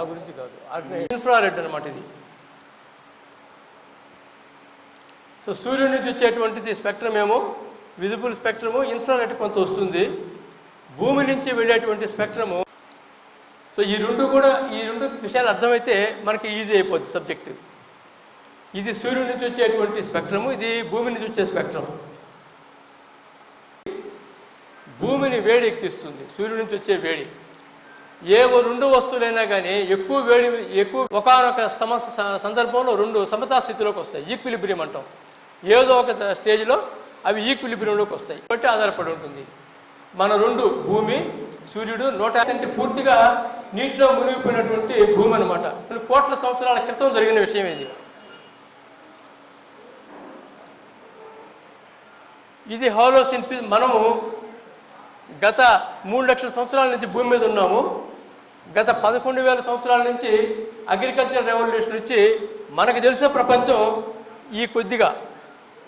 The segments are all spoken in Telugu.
నా గురించి కాదు. ఇన్ఫ్రారెడ్ అనమాట ఇది. సో సూర్యుడి నుంచి వచ్చేటువంటిది స్పెక్ట్రమ్ ఏమో? విజిబుల్ స్పెక్ట్రము ఇన్ఫ్రారెడ్ కొంత వస్తుంది. భూమి నుంచి వెళ్ళేటువంటి స్పెక్ట్రము. సో ఈ రెండు కూడా ఈ రెండు విషయాలు అర్థమైతే మనకి ఈజీ అయిపోద్ది సబ్జెక్ట్. ఇది సూర్యుడి నుంచి వచ్చేటువంటి స్పెక్ట్రము ఇది భూమి నుంచి వచ్చే స్పెక్ట్రమ్. భూమిని వేడి ఎక్కిస్తుంది సూర్యుడి నుంచి వచ్చే వేడి. ఏ రెండు వస్తువులైనా కానీ ఎక్కువ వేడి ఎక్కువ ఒకనొక సమస్య సందర్భంలో రెండు సమతా స్థితిలోకి వస్తాయి. ఈక్విలిబ్రియం అంటాం. ఏదో ఒక స్టేజ్లో అవి ఈక్విలిబ్రియంలోకి వస్తాయి. బట్టి ఆధారపడి ఉంటుంది. మన రెండు భూమి సూర్యుడు నూట అంటే పూర్తిగా నీటిలో మునిగిపోయినటువంటి భూమి అనమాట కోట్ల సంవత్సరాల క్రితం జరిగిన విషయం ఇది. ఇది హాలోసిన్ మనము గత మూడు లక్షల సంవత్సరాల నుంచి భూమి మీద ఉన్నాము. గత పదకొండు వేల సంవత్సరాల నుంచి అగ్రికల్చర్ రెవల్యూషన్ వచ్చి మనకు తెలిసిన ప్రపంచం ఈ కొద్దిగా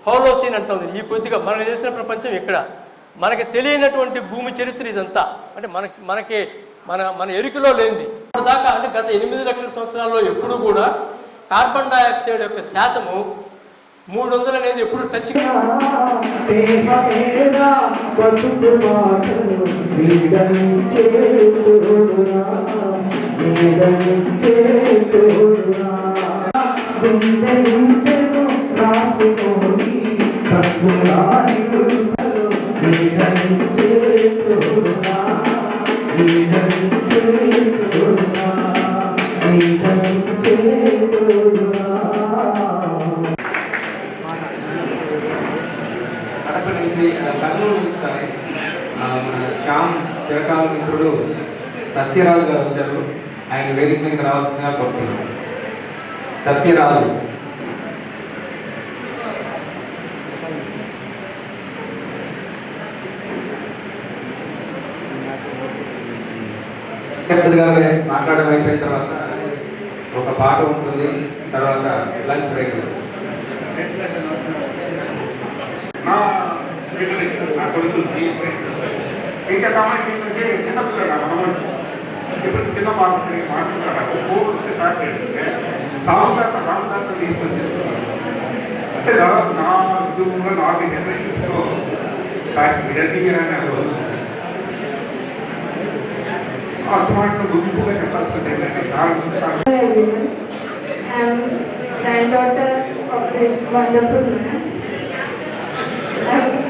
హోలోసీన్ అంటుంది. ఈ కొద్దిగా మనకు తెలిసిన ప్రపంచం ఇక్కడ. మనకి తెలియనటువంటి భూమి చరిత్ర ఇదంతా. అంటే మనకి మనకి మన మన ఎరుకలో లేనిది. దాకా అంటే గత ఎనిమిది లక్షల సంవత్సరాల్లో ఎప్పుడూ కూడా కార్బన్ డైఆక్సైడ్ యొక్క శాతము మూడు వందలు అనేది ఎప్పుడు టచ్ దేహమేనా కడప నుంచి కర్నూలు నుంచి సారీ మన శ్యామ్ చిరకాల మిత్రుడు సత్యరాజు గారు వచ్చారు. ఆయన వేదిక మీదకి రావాల్సిందిగా కోరుతున్నాను. సత్యరాజు. మాట్లాడడం అయిపోయిన తర్వాత ఒక పాట ఉంటుంది తర్వాత లంచ్ బ్రేక్ ఉంటుంది. నా కొడుకులకి ఇంకా కావాల్సి ఏంటంటే చిన్నపిల్లలు నా మనవాళ్ళు ఇప్పుడు చిన్న మానసి మాట్లాడుతున్నారు ఫోన్ వస్తే సార్ చేస్తుంటే సాగుతాత సాగుతాత తీసుకొని చేస్తున్నారు అంటే దాదాపు నా కుటుంబంలో నాలుగు జనరేషన్స్లో సార్ విడదీయరని అన్నారు అర్థమాటలు గుంపుగా చెప్పాల్సింది ఏంటంటే sir sir Hello everyone. I'm granddaughter of this wonderful man. I'm, I'm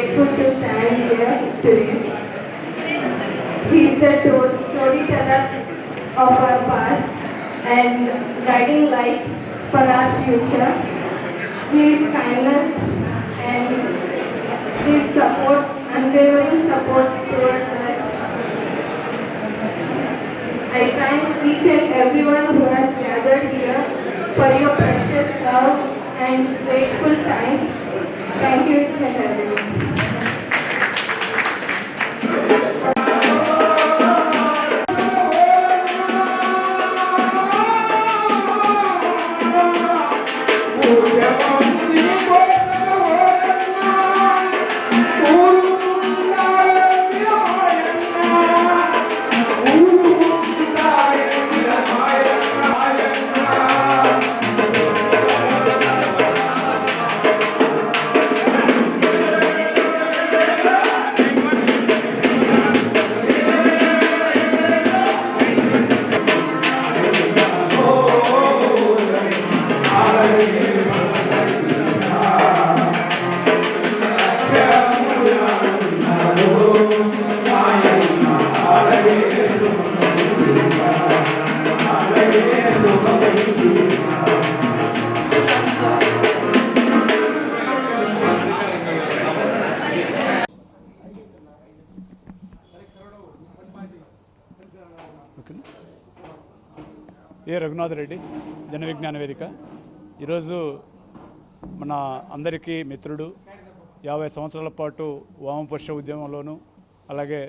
grateful to stand here today. He's the to- storyteller of our past and guiding light for our future. His kindness and his support, unwavering support towards us. I thank each and everyone who has gathered here for your precious love and grateful time. Thank you. ఏ రఘునాథ్ రెడ్డి జన విజ్ఞాన వేదిక. ఈరోజు మన అందరికీ మిత్రుడు యాభై సంవత్సరాల పాటు వామపక్ష ఉద్యమంలోనూ అలాగే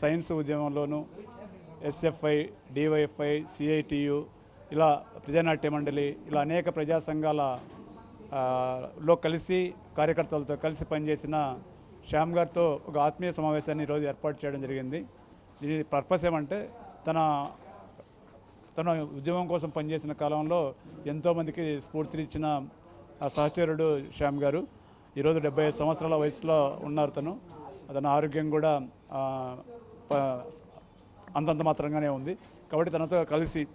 సైన్స్ ఉద్యమంలోనూ ఎస్ఎఫ్ఐ డివైఎఫ్ఐ సిఐటియు ఇలా ప్రజానాట్య మండలి ఇలా అనేక ప్రజా సంఘాల లో కలిసి కార్యకర్తలతో కలిసి పనిచేసిన శ్యామ్ గారితో ఒక ఆత్మీయ సమావేశాన్ని ఈరోజు ఏర్పాటు చేయడం జరిగింది. దీని పర్పస్ ఏమంటే తన తను ఉద్యమం కోసం పనిచేసిన కాలంలో ఎంతోమందికి స్ఫూర్తినిచ్చిన సహచరుడు శ్యామ్ గారు. ఈరోజు డెబ్బై ఐదు సంవత్సరాల వయసులో ఉన్నారు తను. తన ఆరోగ్యం కూడా ప- అంతంత మాత్రంగానే ఉంది. కాబట్టి తనతో కలిసి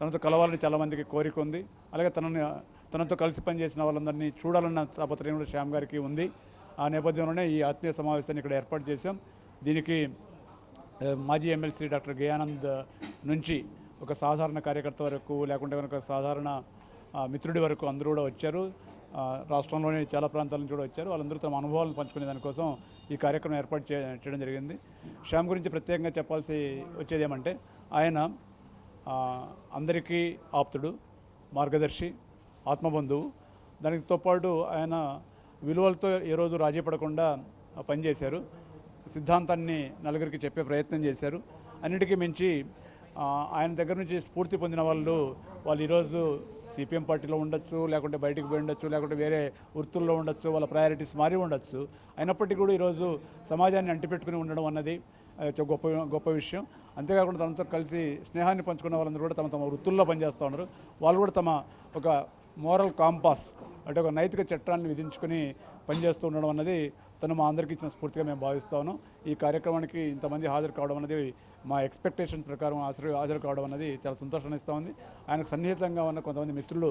తనతో కలవాలని చాలామందికి కోరిక ఉంది. అలాగే తనని తనతో కలిసి పనిచేసిన వాళ్ళందరినీ చూడాలన్న తాపత్రయం కూడా శ్యామ్ గారికి ఉంది. ఆ నేపథ్యంలోనే ఈ ఆత్మీయ సమావేశాన్ని ఇక్కడ ఏర్పాటు చేశాం. దీనికి మాజీ ఎమ్మెల్సీ డాక్టర్ గయానంద్ నుంచి ఒక సాధారణ కార్యకర్త వరకు లేకుంటే కనుక సాధారణ మిత్రుడి వరకు అందరూ కూడా వచ్చారు. రాష్ట్రంలోని చాలా ప్రాంతాల నుంచి కూడా వచ్చారు. వాళ్ళందరూ తమ అనుభవాలను పంచుకునే దానికోసం ఈ కార్యక్రమం ఏర్పాటు చేయడం జరిగింది. శ్యామ్ గురించి ప్రత్యేకంగా చెప్పాల్సి వచ్చేది ఏమంటే ఆయన అందరికీ ఆప్తుడు మార్గదర్శి ఆత్మబంధువు. దానితో పాటు ఆయన విలువలతో ఏ రోజు రాజీ పడకుండా పనిచేశారు. సిద్ధాంతాన్ని నలుగురికి చెప్పే ప్రయత్నం చేశారు. అన్నిటికీ మించి ఆయన దగ్గర నుంచి స్ఫూర్తి పొందిన వాళ్ళు వాళ్ళు ఈరోజు సిపిఎం పార్టీలో ఉండొచ్చు లేకుంటే బయటకు పోయి ఉండొచ్చు లేకుంటే వేరే వృత్తుల్లో ఉండొచ్చు వాళ్ళ ప్రయారిటీస్ మారి ఉండొచ్చు. అయినప్పటికీ కూడా ఈరోజు సమాజాన్ని అంటిపెట్టుకుని ఉండడం అన్నది గొప్ప గొప్ప విషయం. అంతేకాకుండా తనతో కలిసి స్నేహాన్ని పంచుకున్న వాళ్ళందరూ కూడా తమ తమ వృత్తుల్లో పనిచేస్తూ ఉన్నారు. వాళ్ళు కూడా తమ ఒక మోరల్ కాంపాస్ అంటే ఒక నైతిక చట్టాన్ని విధించుకుని పనిచేస్తూ ఉండడం అన్నది తను మా అందరికీ ఇచ్చిన స్ఫూర్తిగా మేము భావిస్తాను ఈ కార్యక్రమానికి ఇంతమంది హాజరు కావడం అనేది మా ఎక్స్పెక్టేషన్ ప్రకారం హాజరు హాజరు కావడం అనేది చాలా సంతోషాన్ని ఇస్తూ ఉంది. ఆయనకు సన్నిహితంగా ఉన్న కొంతమంది మిత్రులు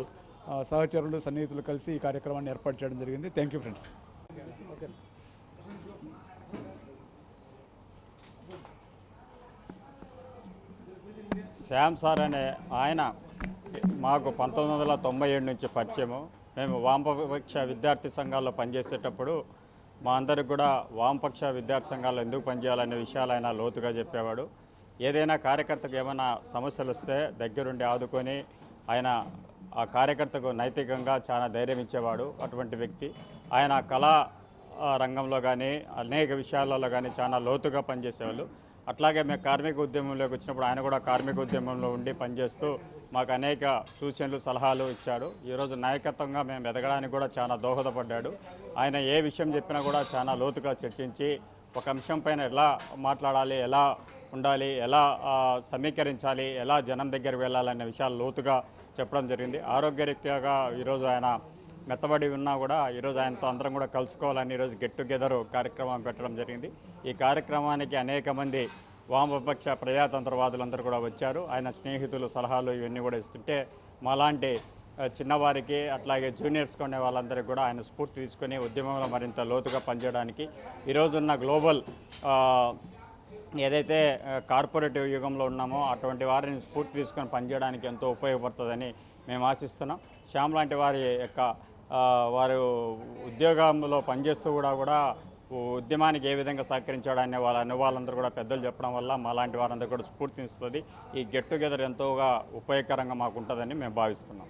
సహచరులు సన్నిహితులు కలిసి ఈ కార్యక్రమాన్ని ఏర్పాటు చేయడం జరిగింది. Thank you friends Shyam sir అనే ఆయన మాకు పంతొమ్మిది వందల తొంభై ఏడు నుంచి పరిచయము. మేము వామపక్ష విద్యార్థి సంఘాల్లో పనిచేసేటప్పుడు మా అందరికి కూడా వామపక్ష విద్యార్థి సంఘాలు ఎందుకు పనిచేయాలనే విషయాలు ఆయన లోతుగా చెప్పేవాడు. ఏదైనా కార్యకర్తకు ఏమైనా సమస్యలు వస్తే దగ్గరుండి ఆదుకొని ఆయన ఆ కార్యకర్తకు నైతికంగా చాలా ధైర్యం ఇచ్చేవాడు అటువంటి వ్యక్తి. ఆయన కళా రంగంలో కానీ అనేక విషయాలలో కానీ చాలా లోతుగా పనిచేసేవాళ్ళు. అట్లాగే మేము కార్మిక ఉద్యమంలోకి వచ్చినప్పుడు ఆయన కూడా కార్మిక ఉద్యమంలో ఉండి పనిచేస్తూ మాకు అనేక సూచనలు సలహాలు ఇచ్చాడు. ఈరోజు నాయకత్వంగా మేము ఎదగడానికి కూడా చాలా దోహదపడ్డాడు. ఆయన ఏ విషయం చెప్పినా కూడా చాలా లోతుగా చర్చించి ఒక అంశం పైన ఎలా మాట్లాడాలి ఎలా ఉండాలి ఎలా సమీకరించాలి ఎలా జనం దగ్గరికి వెళ్ళాలనే విషయాలు లోతుగా చెప్పడం జరిగింది. ఆరోగ్యరీత్యాగా ఈరోజు ఆయన మెత్తబడి ఉన్నా కూడా ఈరోజు ఆయనతో అందరం కూడా కలుసుకోవాలని ఈరోజు గెట్ టుగెదర్ కార్యక్రమం పెట్టడం జరిగింది. ఈ కార్యక్రమానికి అనేక మంది వామపక్ష ప్రజాతంత్రవాదులందరూ కూడా వచ్చారు. ఆయన స్నేహితులు సలహాలు ఇవన్నీ కూడా ఇస్తుంటే మాలాంటి చిన్నవారికి అట్లాగే జూనియర్స్ కొనే వాళ్ళందరికీ కూడా ఆయన స్ఫూర్తి తీసుకొని ఉద్యమంలో మరింత లోతుగా పనిచేయడానికి ఈరోజున్న గ్లోబల్ ఏదైతే కార్పొరేటివ్ యుగంలో ఉన్నామో అటువంటి వారిని స్ఫూర్తి తీసుకొని పనిచేయడానికి ఎంతో ఉపయోగపడుతుందని మేము ఆశిస్తున్నాం. శ్యామ్ లాంటి వారి యొక్క వారు ఉద్యోగంలో పనిచేస్తూ కూడా కూడా ఉద్యమానికి ఏ విధంగా సహకరించాడనే వాళ్ళ అనుభవాలందరూ కూడా పెద్దలు చెప్పడం వల్ల మా లాంటి వారందరూ కూడా స్ఫూర్తినిస్తుంది. ఈ గెట్ టుగెదర్ ఎంతోగా ఉపయోగకరంగా మాకు ఉంటుందని మేము భావిస్తున్నాం.